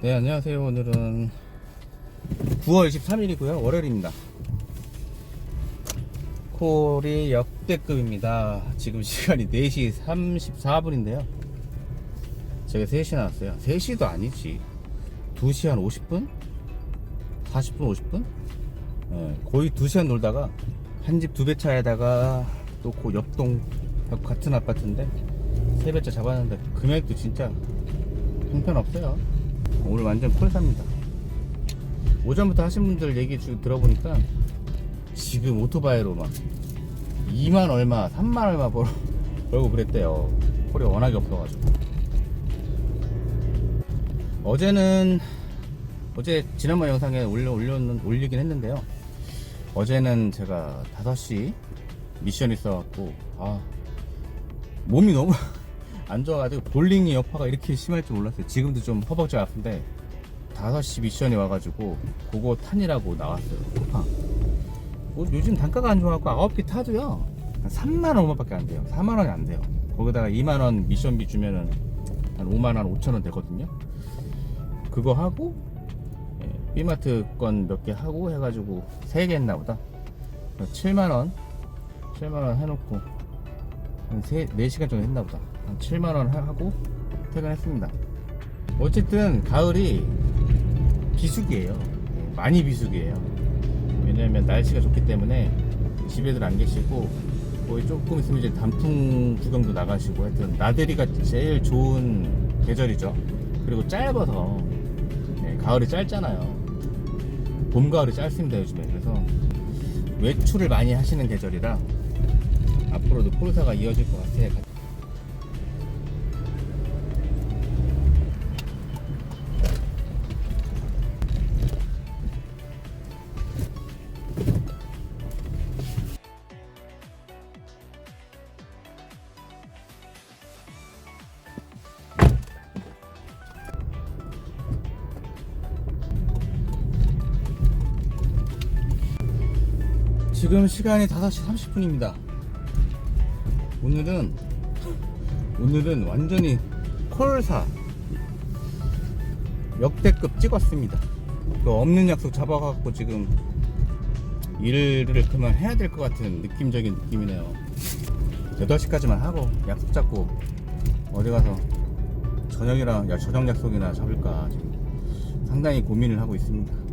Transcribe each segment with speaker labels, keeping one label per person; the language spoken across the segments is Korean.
Speaker 1: 네, 안녕하세요. 오늘은 9월 23일이고요. 월요일입니다. 콜이 역대급입니다. 지금 시간이 4시 34분인데요. 제가 3시에 나왔어요. 3시도 아니지. 2시 한 50분? 40분, 50분? 예, 거의 2시간 놀다가 한 집 두 배 차에다가 또 그 옆동 같은 아파트인데 세 배차 잡았는데 금액도 진짜 형편없어요. 오늘 완전 콜삽니다. 오전부터 하신 분들 얘기 쭉 들어보니까 지금 오토바이로 막 2만 얼마, 3만 얼마 벌, 벌고 그랬대요. 콜이 워낙에 없어가지고. 어제는 어제 지난번 영상에 올려 올려 올리긴 했는데요. 어제는 제가 5시 미션 있어갖고 아 몸이 너무 안 좋아가지고 볼링이 여파가 이렇게 심할 줄 몰랐어요. 지금도 좀 허벅지 아픈데 5시 미션이 와가지고 그거 탄이라고 나왔어요. 아, 뭐 요즘 단가가 안 좋아갖고 9개 타도요. 한 3만 원 얼마밖에 안 돼요. 4만 원이 안 돼요. 거기다가 2만 원 미션비 주면은 한 5만 원, 5천 원 되거든요. 그거 하고 예, B마트 건 몇 개 하고 해가지고 3개 했나 보다 7만 원 7만 원 해놓고 한 3, 4시간 정도 했나 보다 한 7만 원 하고 퇴근했습니다 어쨌든 가을이 비수기예요 예, 많이 비수기예요 왜냐면 날씨가 좋기 때문에 집에들 안 계시고 거의 조금 있으면 이제 단풍 구경도 나가시고 하여튼 나들이가 제일 좋은 계절이죠 그리고 짧아서 예, 가을이 짧잖아요. 봄, 가을이 짧습니다, 요즘에. 그래서 외출을 많이 하시는 계절이라 앞으로도 콜사가 이어질 것 같아요. 지금 시간이 5시 30분입니다. 오늘은 오늘은 완전히 콜사 역대급 찍었습니다. 그 없는 약속 잡아갖고 지금 일을 그만 해야 될 것 같은 느낌적인 느낌이네요. 8시까지만 하고 약속 잡고 어디 가서 저녁이랑 야, 저녁 약속이나 잡을까 지금 상당히 고민을 하고 있습니다.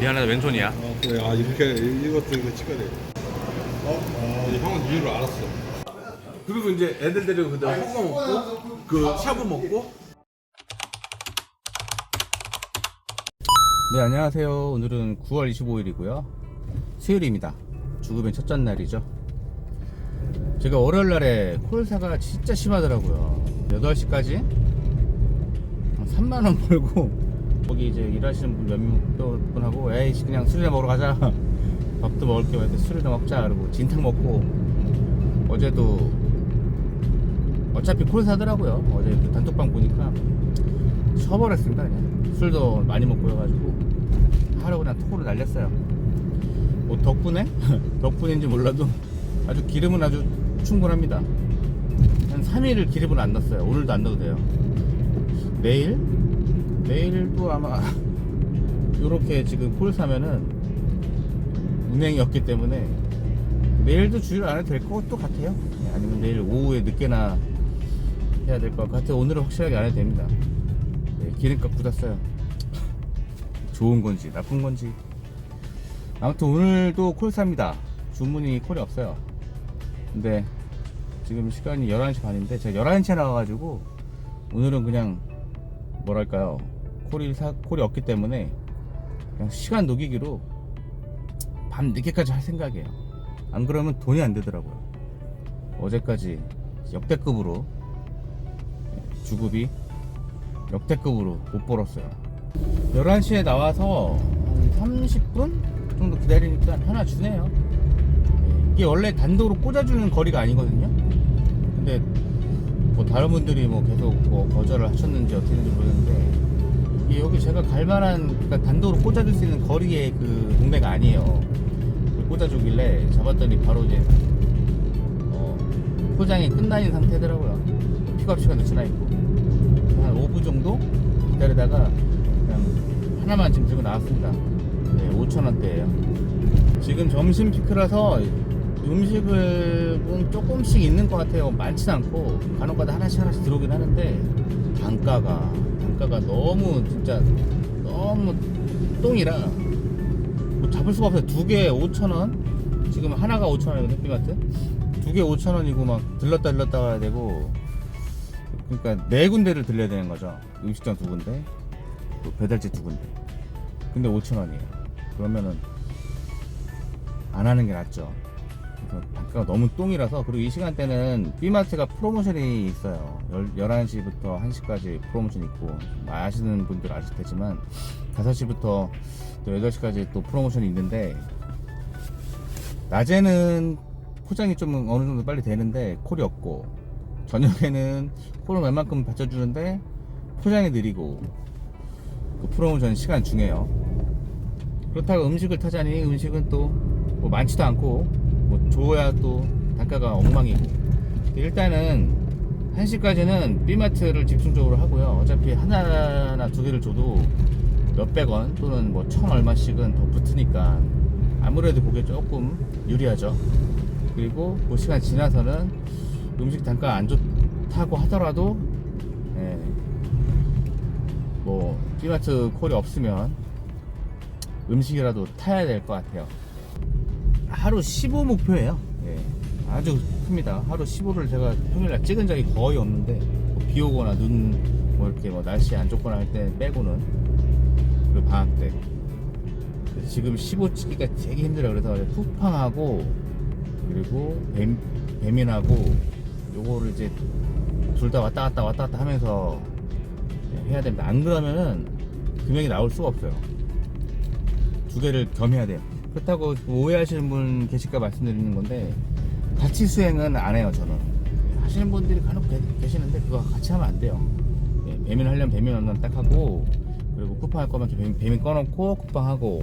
Speaker 1: 미안하다 왼손이야.
Speaker 2: 아, 그래. 아, 이렇게, 이것도 이거 찍어야 돼. 어? 아, 형은 이유를 알았어.
Speaker 3: 그리고 이제 애들 데리고 그다음 호거 먹고 그 샤브 먹고
Speaker 1: 네 안녕하세요 오늘은 9월 25일이고요 수요일입니다 죽음의 첫째 날이죠 제가 월요일 날에 콜사가 진짜 심하더라고요 8시까지 3만원 벌고 거기 이제 일하시는 분 몇몇 분하고 에이씨 그냥 술이나 먹으러 가자. 밥도 먹을 겸 술이나 먹자. 그러고 진탕 먹고. 어제도 어차피 콜 사더라고요. 어제 그 단톡방 보니까. 처벌했습니다 그냥. 술도 많이 먹고 해가지고. 하루 그냥 톡으로 날렸어요. 뭐 덕분에? 덕분인지 몰라도 아주 기름은 아주 충분합니다. 한 3일을 기름을 안 넣었어요. 오늘도 안 넣어도 돼요. 내일 내일도 아마 이렇게 지금 콜 사면은 운행이 없기 때문에 내일도 주의를 안 해도 될 것도 같아요 네, 아니면 내일 오후에 늦게나 해야 될 것 같아요 오늘은 확실하게 안 해도 됩니다 네, 기름값 굳었어요. 좋은 건지 나쁜 건지. 아무튼 오늘도 콜사입니다. 주문이 콜이 없어요. 근데 지금 시간이 11시 반인데 제가 11시에 나와가지고 오늘은 그냥 뭐랄까요. 콜이, 사, 콜이 없기 때문에 그냥 시간 녹이기로 밤 늦게까지 할 생각이에요. 안 그러면 돈이 안 되더라고요. 어제까지 역대급으로 주급이 역대급으로 못 벌었어요. 11시에 나와서 한 30분 정도 기다리니까 하나 주네요. 네, 이게 원래 단독으로 꽂아주는 거리가 아니거든요. 근데 뭐 다른 분들이 뭐 계속 뭐 거절을 하셨는지 어떻게 됐는지 모르겠는데 이게 여기 제가 갈 만한 그러니까 단독으로 꽂아줄 수 있는 거리의 그 동네가 아니에요. 꽂아주길래 잡았더니 바로 이제 어, 포장이 끝나는 상태더라고요. 픽업 시간도 지나 있고 한 5분 정도 기다리다가 그냥 하나만 지금 들고 나왔습니다. 네, 5천 원대예요. 지금 점심 피크라서 음식을 좀 조금씩 있는 것 같아요. 많진 않고 간혹가다 하나씩 하나씩 들어오긴 하는데 단가가 단가가 너무 진짜 너무 똥이라 뭐 잡을 수가 없어요. 두 개에 5천 원. 지금 하나가 5천 원이거든요. 햇비마트. 두개 5천 원이고 막 들렀다 들렀다 가야 되고 그러니까 네 군데를 들려야 되는 거죠. 음식점 두 군데, 또 배달지 두 군데. 근데 5천 원이에요. 그러면은 안 하는 게 낫죠. 그래서 단가가 너무 똥이라서 그리고 이 시간대는 B마트가 프로모션이 있어요. 11시부터 1시까지 프로모션 있고 아시는 분들 아실 테지만 5시부터 또 8시까지 또 프로모션이 있는데 낮에는 포장이 좀 어느 정도 빨리 되는데 콜이 없고 저녁에는 콜을 웬만큼 받쳐주는데 포장이 느리고 그 프로모션 시간 중에요. 그렇다고 음식을 타자니 음식은 또 뭐 많지도 않고 뭐 줘야 또 단가가 엉망이고 일단은 1시까지는 B마트를 집중적으로 하고요 어차피 하나나 두 개를 줘도 몇백 원 또는 뭐 천 얼마씩은 더 붙으니까 아무래도 그게 조금 유리하죠 그리고 그 시간 지나서는 음식 단가 안 좋다고 하더라도 예, 뭐 B마트 콜이 없으면 음식이라도 타야 될 것 같아요. 하루 15 목표예요. 예, 아주 큽니다. 하루 15를 제가 평일날 찍은 적이 거의 없는데 뭐 비 오거나 눈 뭐 이렇게 뭐 날씨 안 좋거나 할 때 빼고는 그리고 방학 때 지금 15 찍기가 되게 힘들어요. 그래서 쿠팡하고 그리고 뱀, 배민하고 요거를 이제 둘 다 왔다 갔다 왔다 갔다 하면서 해야 됩니다. 안 그러면은 금액이 나올 수가 없어요. 두 개를 겸해야 돼요. 그렇다고 오해하시는 분 계실까 말씀드리는 건데 같이 수행은 안 해요 저는 하시는 분들이 간혹 계- 계시는데 그거 같이 하면 안 돼요 예, 배민 하려면 배민 언론 딱 하고 그리고 쿠팡 할 거면 배민, 배민 꺼놓고 쿠팡 하고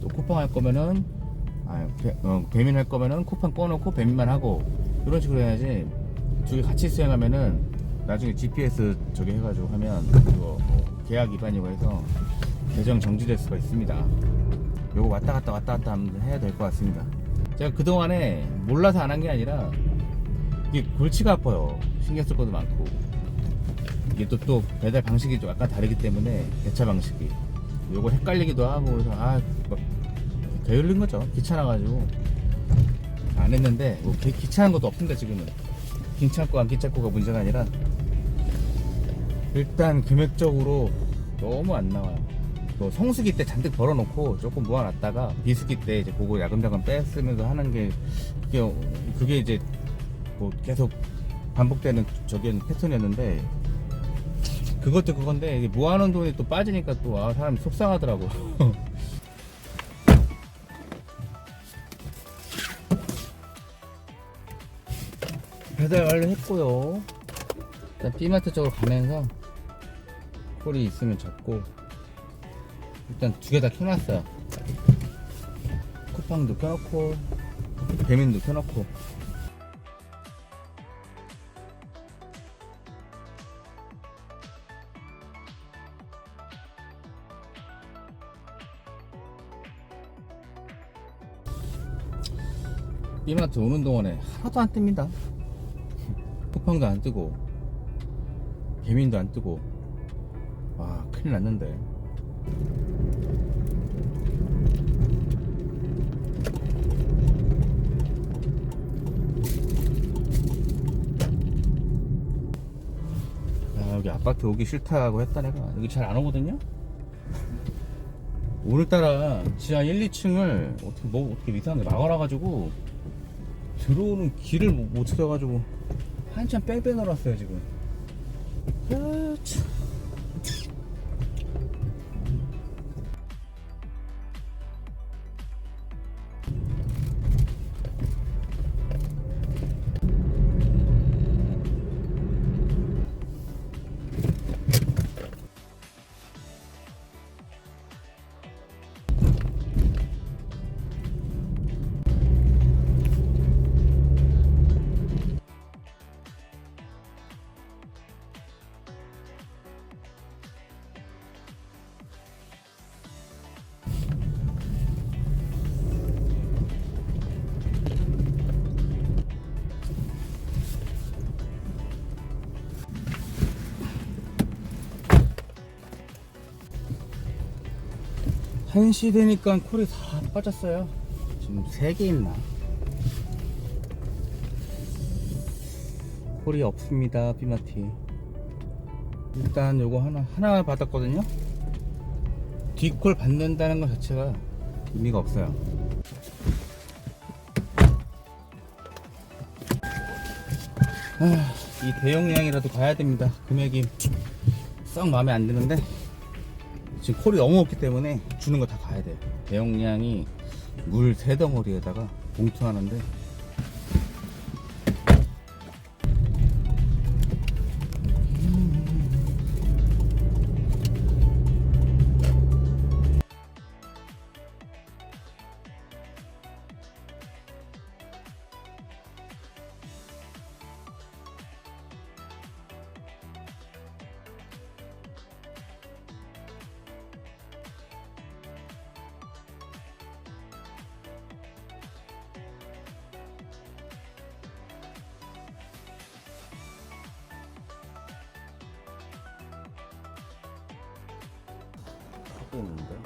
Speaker 1: 또 쿠팡 할 거면은 아, 배, 어, 배민 할 거면은 쿠팡 꺼놓고 배민만 하고 이런 식으로 해야지 두 개 같이 수행하면은 나중에 GPS 저기 해가지고 하면 그거 뭐 계약 위반이고 해서 계정 정지될 수가 있습니다. 요거 왔다 갔다 왔다 갔다 하면 해야 될 것 같습니다. 제가 그동안에 몰라서 안 한 게 아니라 이게 골치가 아파요. 신경 쓸 것도 많고 이게 또, 또 배달 방식이 좀 약간 다르기 때문에 배차 방식이 요거 헷갈리기도 하고 그래서 아 막 게을른 거죠. 귀찮아가지고 안 했는데 뭐 기- 귀찮은 것도 없습니다 지금은 귀찮고 안 귀찮고가 문제가 아니라 일단 금액적으로 너무 안 나와요. 뭐 성수기 때 잔뜩 벌어놓고 조금 모아놨다가 비수기 때 이제 그거 야금야금 뺐으면서 하는 게 그게 그게 이제 뭐 계속 반복되는 저기 패턴이었는데 그것도 그건데 모아놓은 돈이 또 빠지니까 또 아, 사람이 속상하더라고. 배달 완료했고요. 일단 B마트 쪽으로 가면서 콜이 있으면 잡고 일단 두 개 다 켜놨어요. 쿠팡도 켜놓고 배민도 켜놓고 B마트 오는 동안에 하나도 안 뜹니다. 쿠팡도 안 뜨고 배민도 안 뜨고 와 큰일 났는데 야, 여기 아파트 오기 싫다고 했다 내가 여기 잘 안 오거든요 오늘따라 지하 1, 2층을 어떻게 뭐 어떻게 이상하게 막아놔가지고 들어오는 길을 못, 못 찾아가지고 한참 뺑뺑 놀았어요 지금 아, 참. 1시 되니까 콜이 다 빠졌어요. 지금 3개 있나? 콜이 없습니다, 비마티. 일단 요거 하나, 하나 받았거든요? 뒷콜 받는다는 것 자체가 의미가 없어요. 아, 이 대용량이라도 가야 됩니다. 금액이 썩 마음에 안 드는데 지금 콜이 너무 없기 때문에 주는 거 다 가야 돼요. 대용량이 물 세 덩어리에다가 봉투 하는데 있는데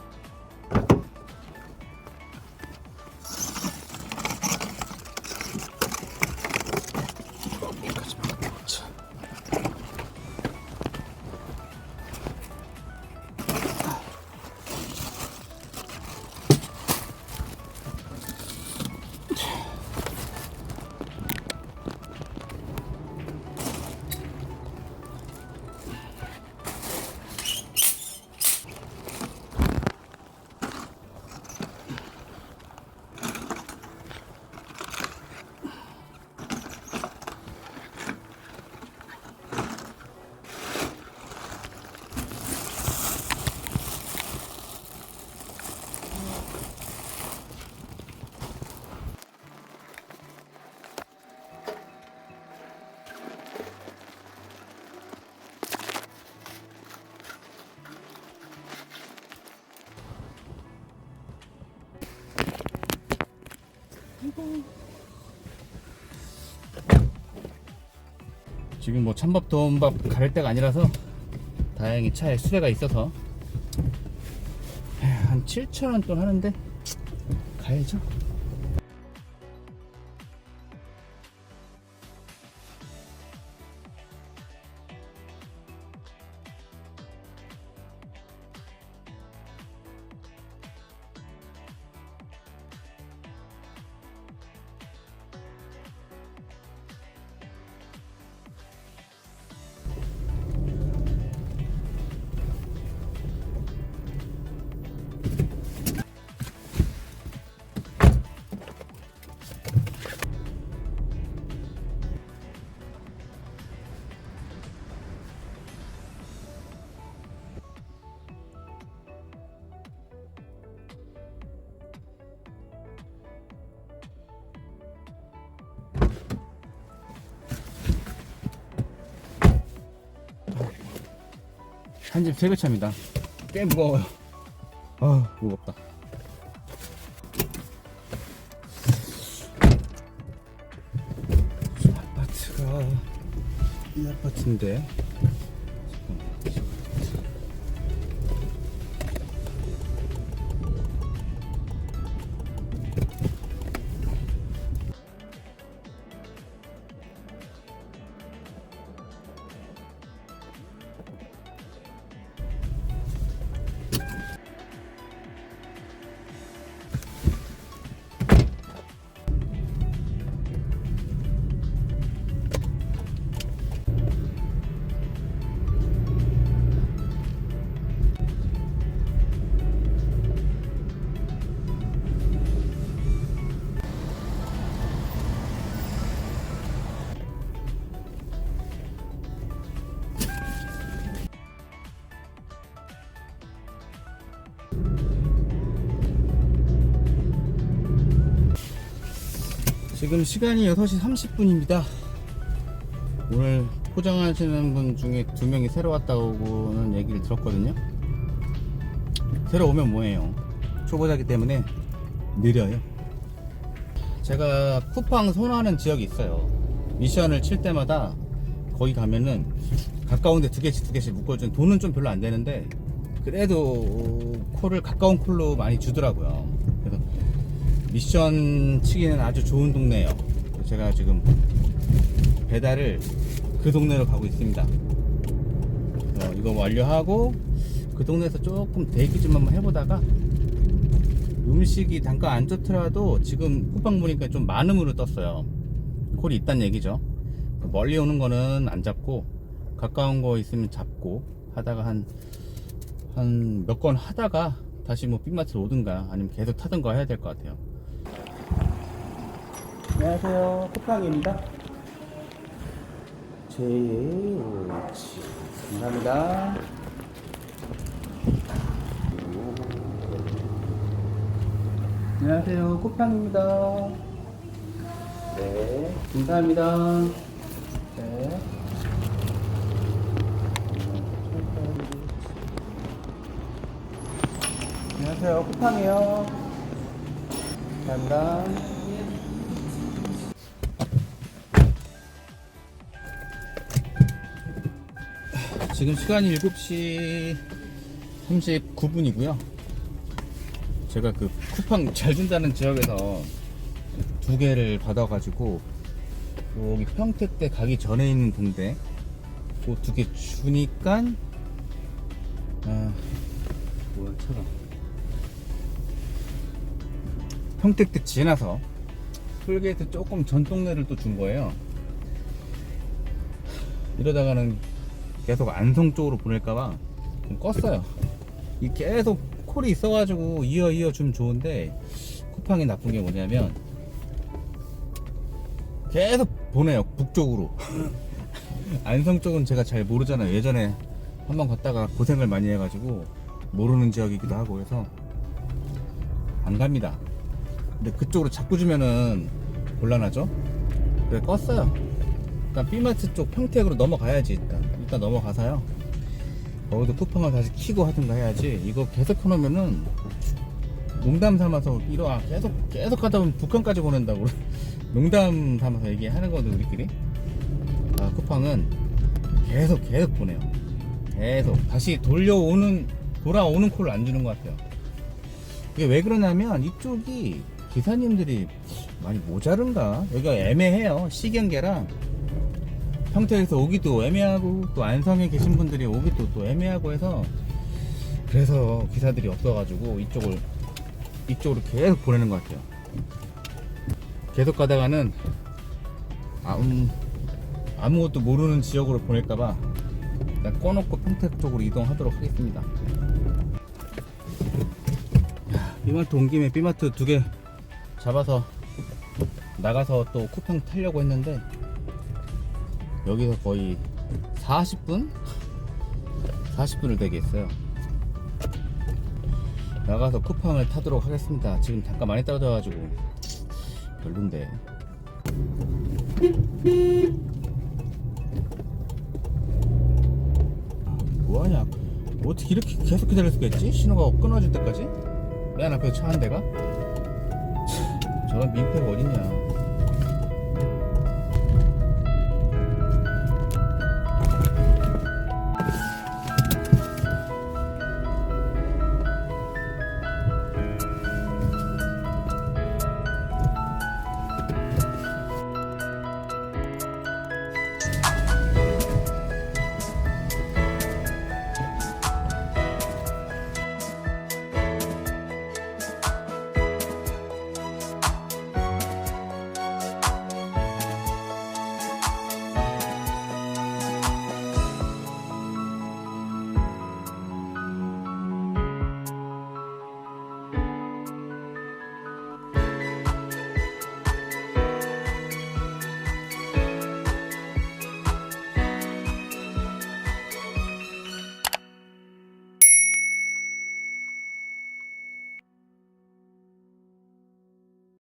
Speaker 1: 지금 뭐 찬밥 도움밥 가를 때가 아니라서 다행히 차에 수레가 있어서. 한 7천원 돈 하는데 가야죠 한집세개 차입니다. 꽤 무거워요. 아 무겁다. 저 아파트가 이 아파트인데 지금 시간이 6시 30분입니다. 오늘 포장하시는 분 중에 두 명이 새로 왔다고는 얘기를 들었거든요. 새로 오면 뭐해요? 초보자기 때문에 느려요. 제가 쿠팡 선호하는 지역이 있어요. 미션을 칠 때마다 거기 가면은 가까운데 두 개씩 두 개씩 묶어준 돈은 좀 별로 안 되는데 그래도 콜을 가까운 콜로 많이 주더라고요. 미션 치기는 아주 좋은 동네예요. 제가 지금 배달을 그 동네로 가고 있습니다. 어, 이거 완료하고 그 동네에서 조금 대기 좀 한번 해보다가 음식이 단가 안 좋더라도 지금 쿠팡 보니까 좀 많음으로 떴어요. 콜이 있단 얘기죠. 멀리 오는 거는 안 잡고 가까운 거 있으면 잡고 하다가 한 한 몇 건 하다가 다시 뭐 빅마트로 오든가 아니면 계속 타든가 해야 될 것 같아요. 안녕하세요. 쿠팡입니다. 제오치 감사합니다. 안녕하세요. 쿠팡입니다. 네, 감사합니다. 네. 안녕하세요. 쿠팡이요. 감사합니다. 지금 시간이 7시 39분이고요. 제가 그 쿠팡 잘 준다는 지역에서 두 개를 받아가지고 여기 평택대 가기 전에 있는 동대 그 두 개 주니까 아 뭐야 차가 평택대 지나서 톨게이트 조금 전 동네를 또 준 거예요. 이러다가는 계속 안성 쪽으로 보낼까봐 좀 껐어요. 이 계속 콜이 있어가지고 이어 이어 좀 좋은데 쿠팡이 나쁜 게 뭐냐면 계속 보내요 북쪽으로. 안성 쪽은 제가 잘 모르잖아요. 예전에 한번 갔다가 고생을 많이 해가지고 모르는 지역이기도 하고 해서 안 갑니다. 근데 그쪽으로 자꾸 주면은 곤란하죠? 그래 껐어요. 일단 B마트 쪽 평택으로 넘어가야지 일단 일단 넘어가서요. 거기도 쿠팡을 다시 키고 하든가 해야지. 이거 계속 해놓으면은 농담 삼아서 이러아 계속 계속 가다 보면 북한까지 보낸다고 농담 삼아서 얘기하는 거든 우리끼리. 아 쿠팡은 계속 계속 보내요. 계속. 다시 돌려오는 돌아오는 콜을 안 주는 것 같아요. 이게 왜 그러냐면 이쪽이 기사님들이 많이 모자른가? 여기가 애매해요. 시경계랑 평택에서 오기도 애매하고 또 안성에 계신 분들이 오기도 또 애매하고 해서 그래서 기사들이 없어가지고 이쪽을 이쪽으로 계속 보내는 것 같아요. 계속 가다가는 아무, 아무것도 모르는 지역으로 보낼까봐 일단 꺼놓고 평택 쪽으로 이동하도록 하겠습니다. 야, B마트 온 김에 B마트 두 개 잡아서 나가서 또 쿠팡 타려고 했는데 여기서 거의 40분? 40분을 되게 했어요. 나가서 쿠팡을 타도록 하겠습니다. 지금 잠깐 많이 떨어져가지고 별론데. 뭐하냐? 어떻게 이렇게 계속 기다릴 수가 있지? 신호가 끊어질 때까지? 맨 앞에 차 한 대가? 참, 저런 민폐가 어딨냐?